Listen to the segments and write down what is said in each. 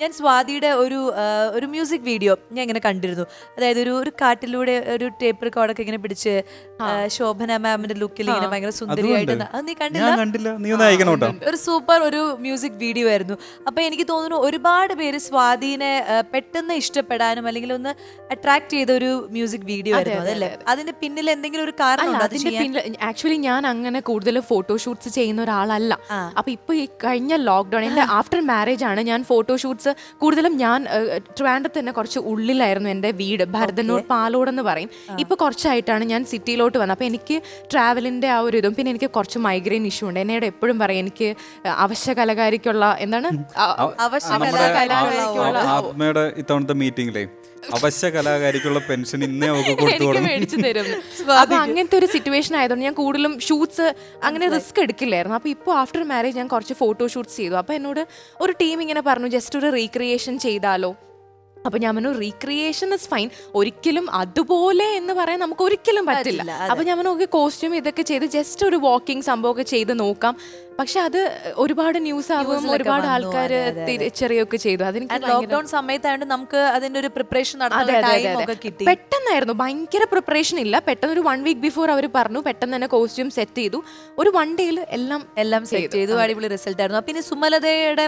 ഞാൻ സ്വാതിയുടെ ഒരു ഒരു മ്യൂസിക് വീഡിയോ ഞാൻ ഇങ്ങനെ കണ്ടിരുന്നു. അതായത് ഒരു ഒരു കാട്ടിലൂടെ ഒരു ടേപ്പ് റെക്കോർഡൊക്കെ ഇങ്ങനെ പിടിച്ച് ശോഭന മാമിന്റെ ലുക്കിൽ ഇങ്ങനെ ഭയങ്കര സുന്ദരിയായിട്ട് അത് നീ ഞാൻ കണ്ടില്ല? ഒരു സൂപ്പർ ഒരു മ്യൂസിക് വീഡിയോ ആയിരുന്നു. അപ്പൊ എനിക്ക് തോന്നുന്നു ഒരുപാട് പേര് സ്വാധീനെ പെട്ടെന്ന് ഇഷ്ടപ്പെടാനും അല്ലെങ്കിൽ ഒന്ന് അട്രാക്ട് ചെയ്ത ഒരു മ്യൂസിക് വീഡിയോ ആയിരുന്നു. അതല്ലേ? അതിന്റെ പിന്നിൽ എന്തെങ്കിലും ഒരു കാരണം അതിന്റെ പിന്നിൽ ആക്ച്വലി ഞാൻ അങ്ങനെ കൂടുതൽ ഫോട്ടോഷൂട്ട്സ് ചെയ്യുന്ന ഒരാളല്ല. അപ്പൊ ഇപ്പൊ ഈ കഴിഞ്ഞ ലോക്ക്ഡൌൺ എന്റെ ആഫ്റ്റർ മാരേജ് ആണ് ഞാൻ ഫോട്ടോഷൂട്ട്സ് കൂടുതലും ഞാൻ ട്രിവാൻഡ്രത്ത് തന്നെ കുറച്ച് ഉള്ളിലായിരുന്നു എന്റെ വീട്. ഭരതന്നൂർ പാലോട് എന്ന് പറയും. ഇപ്പോൾ കുറച്ചായിട്ടാണ് ഞാൻ സിറ്റിയിലോട്ട് വന്നത്. അപ്പോൾ എനിക്ക് ട്രാവലിന്റെ ആ ഒരു ഇതും പിന്നെ എനിക്ക് കുറച്ച് മൈഗ്രെയിൻ ഇഷ്യൂ ഉണ്ട്. എന്നോട് എപ്പോഴും പറയും എനിക്ക് അവശ്യ കലകാരിക്കുള്ള എന്താണ്? അവശ്യ കലാകാരിക്കുള്ള ഇത്തവണത്തെ മീറ്റിംഗിലെ അവശ്യ കലാകാരിക്കുള്ള പെൻഷൻ ഇന്നേ അവർക്ക് കൊടുത്തു എനിക്ക് തുടങ്ങും മേടിച്ചു തരും. അപ്പൊ അങ്ങനത്തെ ഒരു സിറ്റുവേഷൻ ആയതുകൊണ്ട് ഞാൻ കൂടുതലും ഷൂട്ട്സ് അങ്ങനെ റിസ്ക് എടുക്കില്ലായിരുന്നു. അപ്പൊ ഇപ്പോൾ ആഫ്റ്റർ മാരേജ് ഞാൻ കുറച്ച് ഫോട്ടോ ഷൂട്ട്സ് ചെയ്തു. അപ്പൊ എന്നോട് ഒരു ടീം ഇങ്ങനെ പറഞ്ഞു ജസ്റ്റ് ഒരു റീക്രിയേഷൻ ചെയ്താലോ. അപ്പൊ ഞാൻ പറഞ്ഞു റീക്രിയേഷൻ ഇസ് ഫൈൻ ഒരിക്കലും അതുപോലെ എന്ന് പറയാൻ നമുക്ക് ഒരിക്കലും പറ്റില്ല. അപ്പൊ ഞാൻ പറഞ്ഞു കോസ്റ്റ്യൂം ഇതൊക്കെ ചെയ്ത് ജസ്റ്റ് ഒരു വാക്കിംഗ് സംഭവമൊക്കെ ചെയ്ത് നോക്കാം. പക്ഷെ അത് ഒരുപാട് ന്യൂസ് ആകും ഒരുപാട് ആൾക്കാർ. തിരിച്ചറിയൊക്കെ ചെയ്തു. അതെനിക്ക് ലോക്ക്ഡൌൺ സമയത്തായത് നമുക്ക് അതിന്റെ ഒരു പ്രിപ്പറേഷൻ കിട്ടി. പെട്ടെന്നായിരുന്നു ഭയങ്കര പ്രിപ്പറേഷൻ ഇല്ല. പെട്ടെന്ന് ഒരു വൺ വീക്ക് ബിഫോർ അവർ പറഞ്ഞു പെട്ടെന്ന് തന്നെ കോസ്റ്റ്യൂം സെറ്റ് ചെയ്തു. ഒരു വൺ ഡേയിൽ എല്ലാം എല്ലാം സെറ്റ് ചെയ്തു. അടിപൊളി റിസൾട്ട് ആയിരുന്നു. പിന്നെ സുമലതയുടെ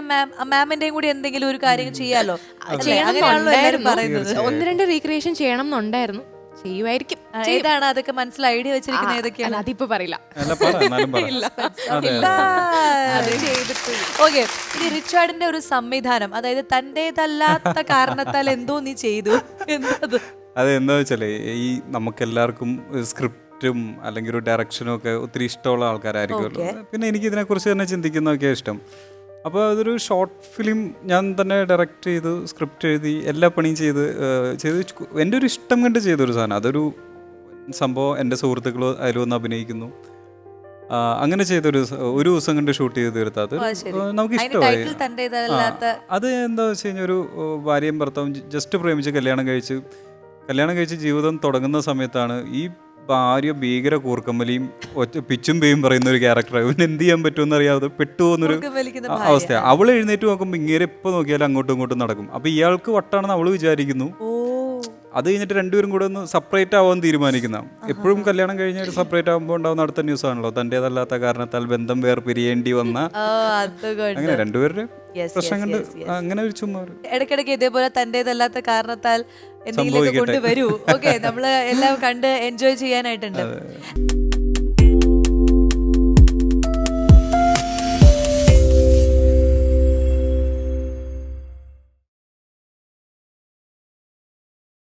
മാമിന്റെയും കൂടി എന്തെങ്കിലും ഒരു കാര്യം ചെയ്യാലോ? അല്ലേ? പറയുന്നത്. ഒന്ന് രണ്ട് റീക്രിയേഷൻ ചെയ്യണം എന്നുണ്ടായിരുന്നു. ചെയ്യുമായിരിക്കും. ഏതാണ് അതൊക്കെ മനസ്സിൽ ഐഡിയ വെച്ചിരിക്കുന്നത് ഏതൊക്കെയാണ്? അതിപ്പോ പറയില്ല. അല്ല പറ എന്നാലും പറ. ഇല്ല. അതെ ഓക്കെ ഇനി റിച്ചാർഡിന്റെ ഒരു സംവിധാനം അതായത് തന്റേതല്ലാത്ത കാരണത്താൽ എന്തോ നീ ചെയ്തു? എന്തത്? അത് എന്താ വെച്ചാലേ ഈ നമുക്കെല്ലാവർക്കും സ്ക്രിപ്റ്റും അല്ലെങ്കിൽ ഒരു ഡയറക്ഷനും ഒക്കെ ഒത്തിരി ഇഷ്ടമുള്ള ആൾക്കാരായിരിക്കുമല്ലോ. പിന്നെ എനിക്ക് ഇതിനെക്കുറിച്ച് തന്നെ ചിന്തിക്കുന്നതൊക്കെ ഇഷ്ടം. അപ്പോൾ അതൊരു ഷോർട്ട് ഫിലിം ഞാൻ തന്നെ ഡയറക്റ്റ് ചെയ്ത് സ്ക്രിപ്റ്റ് എഴുതി എല്ലാ പണിയും ചെയ്ത് ചെയ്ത് എന്റെ ഒരു ഇഷ്ടം കണ്ട് ചെയ്തൊരു സാധനം. അതൊരു സംഭവം എന്റെ സുഹൃത്തുക്കൾ അതിൽ വന്ന് അഭിനയിക്കുന്നു. അങ്ങനെ ചെയ്തൊരു ഒരു ദിവസം കണ്ട് ഷൂട്ട് ചെയ്ത്. ഏഹ്, നമുക്ക് ഇഷ്ടമായി. അത് എന്താ വെച്ച് കഴിഞ്ഞാൽ ഒരു ഭാര്യയും ഭർത്താവും ജസ്റ്റ് പ്രേമിച്ച് കല്യാണം കഴിച്ച് കല്യാണം കഴിച്ച് ജീവിതം തുടങ്ങുന്ന സമയത്താണ് ഈ ഭാര്യ ഭീകര കൂർക്കമ്മലിയും ഒറ്റ പിച്ചും പേയും പറയുന്ന ഒരു ക്യാരക്ടർ ഇവന് എന്ത് ചെയ്യാൻ പറ്റുമെന്ന് അറിയാതെ പെട്ടുപോകുന്നൊരു അവസ്ഥ അവൾ എഴുന്നേറ്റ് നോക്കുമ്പോൾ ഇങ്ങനെ എപ്പോൾ നോക്കിയാലും അങ്ങോട്ടും ഇങ്ങോട്ടും നടക്കും. അപ്പൊ ഇയാൾക്ക് വട്ടാണെന്ന് അവൾ വിചാരിക്കുന്നു. അത് കഴിഞ്ഞിട്ട് രണ്ടുപേരും കൂടെ ഒന്ന് സെപ്പറേറ്റ് ആവാൻ തീരുമാനിക്കുന്ന. എപ്പോഴും കല്യാണം കഴിഞ്ഞ ഒരു സെപ്പറേറ്റ് ആകുമ്പോൾ ഉണ്ടാവുന്ന അടുത്ത ന്യൂസ് ആണല്ലോ. തന്റെതല്ലാത്ത കാരണത്താൽ ബന്ധം വേർ പിരിയേണ്ടി വന്ന അങ്ങനെ രണ്ടുപേരുടെ പ്രശ്നം കണ്ട്. അങ്ങനെ ഒരു ചുമ്മാ ഇടയ്ക്കിടയ്ക്ക് ഇതേപോലെ തന്റേതല്ലാത്ത കാരണത്താൽ സംഭവിക്കട്ടെ. കൊണ്ടുവരൂ. ഓക്കെ നമ്മൾ എല്ലാം കണ്ട് എൻജോയ് ചെയ്യാനായിട്ടുണ്ട്.